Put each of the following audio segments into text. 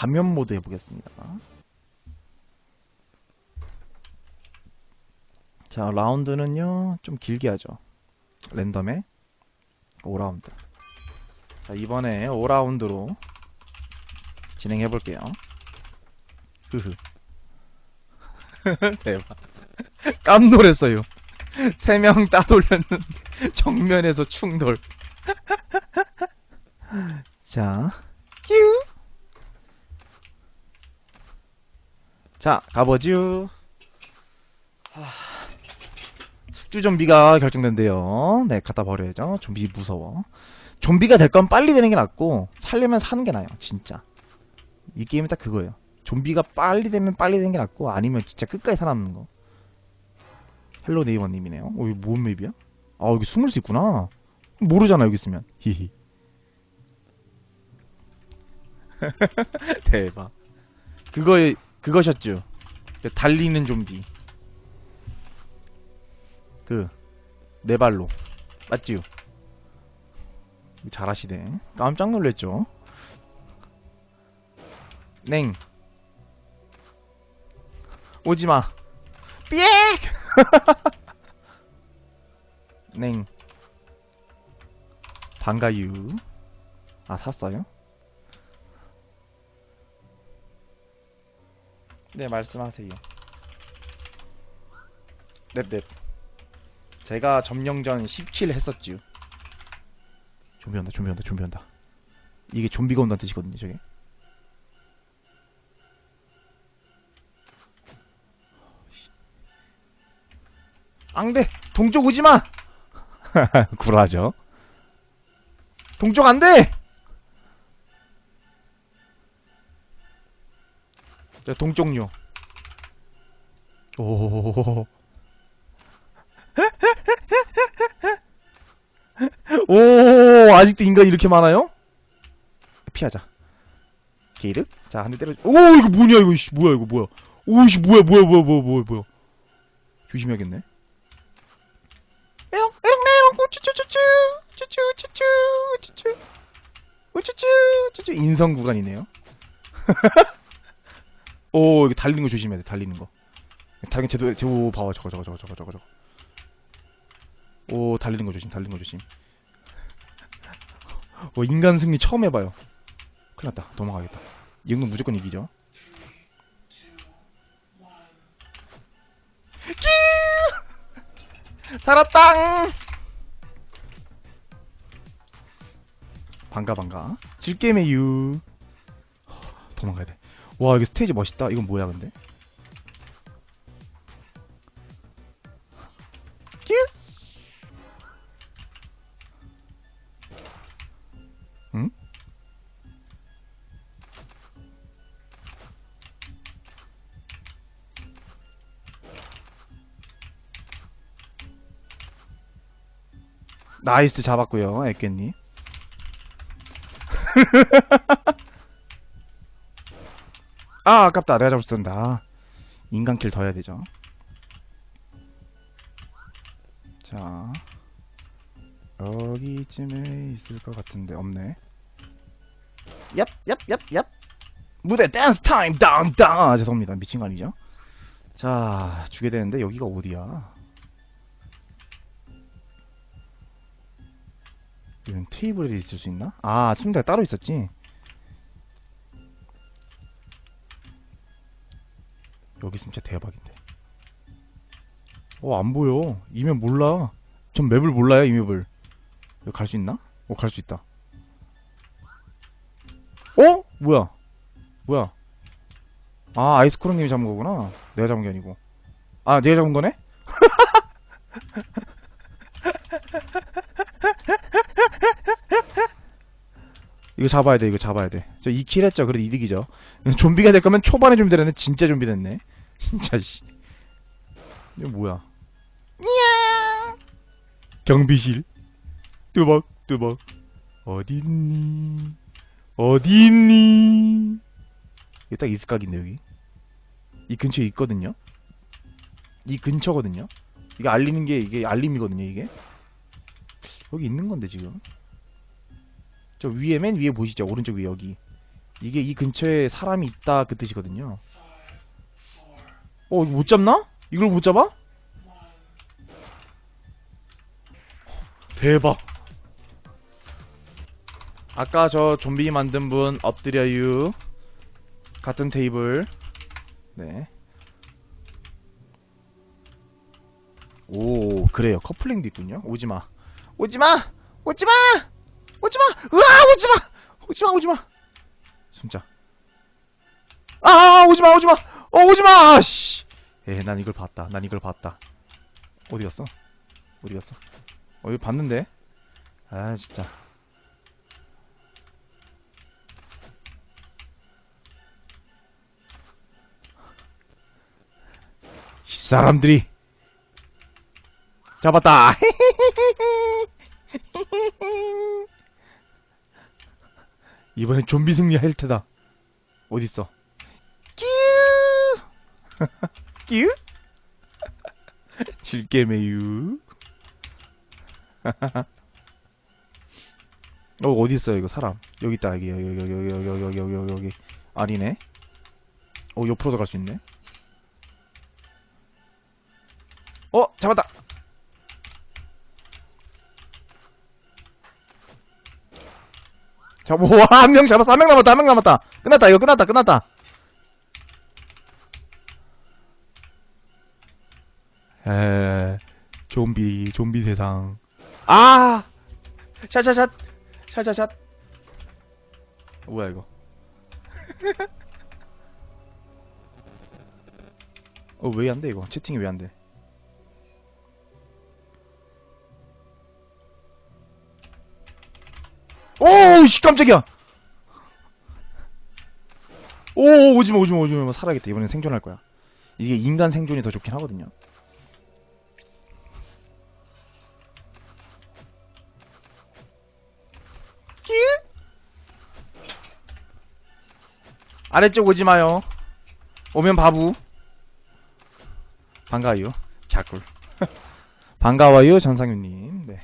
가면 모드 해보겠습니다. 자, 라운드는요, 좀 길게 하죠. 랜덤에 5라운드. 자, 이번에 5라운드로 진행해 볼게요. 흐흐. 대박. 깜놀했어요. 세명 따돌렸는데 정면에서 충돌. 자, 큐. 자, 가보죠. 하, 숙주 좀비가 결정된대요. 네, 갖다 버려야죠. 좀비 무서워. 좀비가 될 건 빨리 되는 게 낫고 살려면 사는 게 나아요. 진짜. 이 게임은 딱 그거예요. 좀비가 빨리 되면 빨리 되는 게 낫고 아니면 진짜 끝까지 살아남는 거. 헬로 네이버님이네요. 어, 이거 뭔 맵이야? 아, 여기 숨을 수 있구나. 모르잖아, 여기 있으면. 히히. 대박. 그거, 그거셨죠? 그 달리는 좀비. 그, 네 발로. 맞지요? 잘하시네. 깜짝 놀랬죠? 냉. 오지마. 삐액! 냉. 반가유. 아, 샀어요? 네, 말씀하세요. 넵넵. 제가 점령전 17 했었지요. 좀비 온다, 좀비 온다, 좀비 온다. 이게 좀비가 온다는 뜻이거든요, 저게. 앙대! 동쪽 오지마! 굴하죠. 동쪽 안 돼! 동쪽요. 오. 오, 아직도 인간이 이렇게 많아요? 피하자. 게이득? 자, 한 대 때려. 오, 이거 뭐냐, 이거, 씨, 뭐야, 이거, 뭐야. 오, 씨, 뭐야, 뭐야, 뭐야, 뭐야, 뭐야, 뭐야. 조심해야겠네. 메롱, 메롱, 메롱, 우쭈쭈쭈쭈, 쭈쭈쭈쭈, 쭈쭈, 우쭈쭈, 쭈쭈, 인성 구간이네요. 오, 이거 달리는 거 조심해야 돼, 달리는 거. 달리는 제도, 제오, 봐봐, 저거, 저거, 저거, 저거, 저거, 저거. 오, 달리는 거 조심, 달리는 거 조심. 어, 인간 승리 처음 해봐요. 큰일 났다. 도망가겠다. 이 정도 무조건 이기죠. 끼! 살았당! 반가, 반가. 질게임의 유. 도망가야 돼. 와, 이거 스테이지 멋있다. 이건 뭐야, 근데? 끼! 응? 나이스 잡았고요, 애깨님. 아, 아깝다. 내가 수 있다. 인간킬 더 해야 되죠. 자, 여기쯤에 있을 것 같은데 없네. 얍, 얍, 얍, 얍. 무대 댄스 타임 다운 다운. 아, 죄송합니다. 미친 거 아니죠? 자, 주게 되는데 여기가 어디야? 이런 테이블에 있을 수 있나? 아, 침대가 따로 있었지. 여기 진짜 대박인데. 어, 안 보여. 이면 몰라. 전 맵을 몰라요, 이 맵을. 여기 갈 수 있나? 어, 갈 수 있다. 어? 뭐야? 뭐야? 아, 아이스크림님이 잡은 거구나. 내가 잡은 게 아니고. 아, 내가 잡은 거네? 이거 잡아야 돼, 이거 잡아야 돼. 저 2킬 했죠? 그래도 이득이죠. 좀비가 될 거면 초반에 좀비 되는데 진짜 좀비 됐네. 진짜, 씨. 이거 뭐야? 냐 경비실. 뚜벅, 뚜벅. 어딨니? 어딨니? 이게 딱 있을 각인데, 여기. 이 근처에 있거든요? 이 근처거든요? 이게 알리는 게, 이게 알림이거든요, 이게? 여기 있는 건데, 지금. 저 위에, 맨 위에 보이시죠? 오른쪽 위에 여기. 이게 이 근처에 사람이 있다 그 뜻이거든요. 어, 이거 못 잡나? 이걸 못 잡아? 대박. 아까 저 좀비 만든 분 엎드려유. 같은 테이블. 네. 오, 그래요. 커플링도 있군요. 오지마. 오지마! 오지마! 오지마! 으아! 오지마! 오지마, 오지마! 진짜. 아, 오지마, 오지마! 어, 오지마! 씨! 에, 난 이걸 봤다. 난 이걸 봤다. 어디 갔어? 어디 갔어? 어, 이거 봤는데? 아, 진짜. 이 사람들이 잡았다. 이번엔 좀비 승리할 테다. 어딨어? 끼우! 질게매유. 어, 어디 있어요, 이거 사람? 여기 있다, 여기, 여기, 여기, 여기, 여기, 여기, 여기, 여기, 여기. 아니네. 어, 옆으로도 갈 수 있네. 어, 잡았다! 잡, 와, 한 명 잡았어, 한 명 남았다, 한 명 남았다. 끝났다, 이거 끝났다, 끝났다. 에, 좀비, 좀비 세상. 아! 샷샷샷! 샷샷샷! 뭐야, 이거. 어, 왜 안 돼, 이거? 채팅이 왜 안 돼? 오, 씨, 깜짝이야! 오, 오지마, 오지마, 오지마. 살아야겠다. 이번엔 생존할 거야. 이게 인간 생존이 더 좋긴 하거든요. 아래쪽 오지 마요. 오면 바부. 반가워요. 갸꿀. 반가워요, 전상윤님. 네.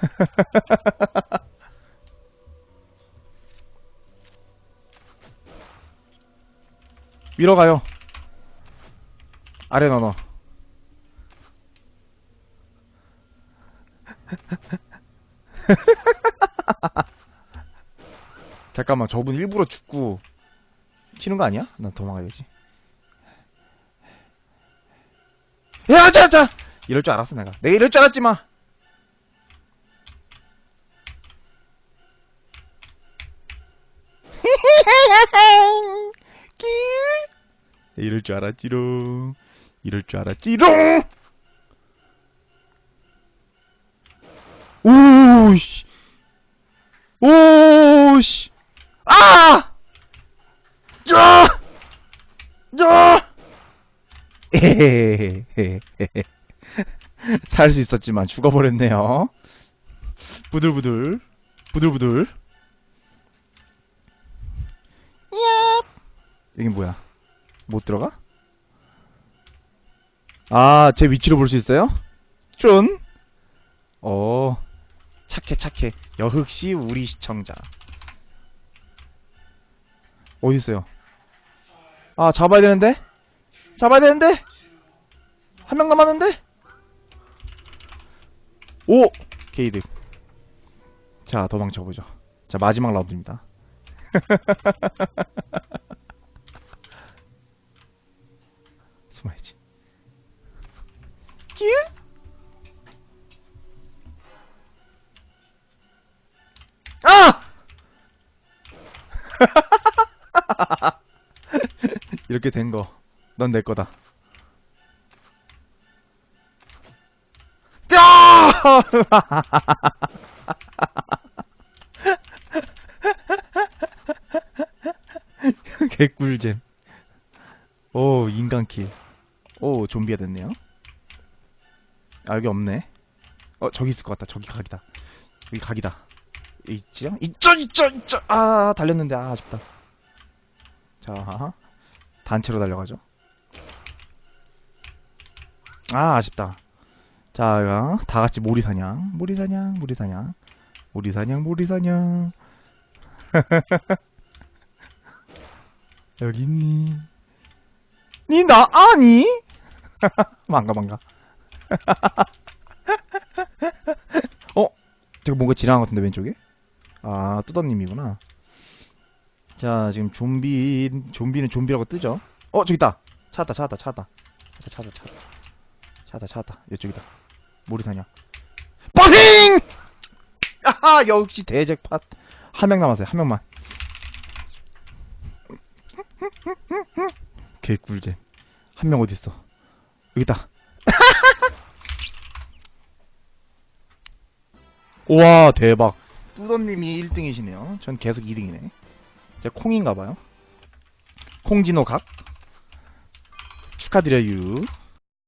위로 가요. 아래 넣어. 잠깐만, 저분 일부러 죽고 튀는 거 아니야? 난 도망가야지. 야, 자, 자! 이럴 줄 알았어, 내가. 내가 이럴 줄 알았지, 마. 이럴 줄 알았지롱. 이럴 줄 알았지롱. 오씨. 오씨. 아! 야! 야! 살 수 있었지만 죽어버렸네요. 부들부들. 부들부들. 야! 여긴 뭐야? 못 들어가? 아, 제 위치로 볼 수 있어요? 쫀? 어, 착해, 착해. 여흑시 우리 시청자. 어디 있어요? 아, 잡아야 되는데? 잡아야 되는데? 한 명 남았는데? 오! 게이드. 자, 도망쳐보죠. 자, 마지막 라운드입니다. 숨어야지. 끼? 아! 이렇게 된 거, 넌 내 거다. 개꿀잼. 오, 인간킬. 오, 좀비가 됐네요. 아, 여기 없네. 어, 저기 있을 것 같다. 저기 각이다. 여기 각이다. 있지요? 있죠, 있죠, 있죠! 아, 달렸는데, 아, 아쉽다. 자, 단체로 달려가죠. 아, 아쉽다. 자, 다 같이 모리사냥, 모리사냥, 모리사냥. 모리사냥 모리사냥. 여기 있니? 니 나 아니? 망가 망가. 어? 저거 뭔가 지나간 것 같은데 왼쪽에? 아 뚜더님이구나. 자 지금 좀비 좀비는 좀비라고 뜨죠? 어 저기 있다 찾았다 찾았다. 찾았다 찾았다 찾았다. 찾았다 찾았다. 이쪽이다 모리사냥 빠싱! 아하 역시 대잭팟. 한 명 남았어요 한 명만. 개꿀잼. 한 명 어딨어? 여기 있다. 우와 대박. 뚜더님이 1등이시네요. 전 계속 2등이네. 제 콩인가봐요. 콩진호 각. 축하드려요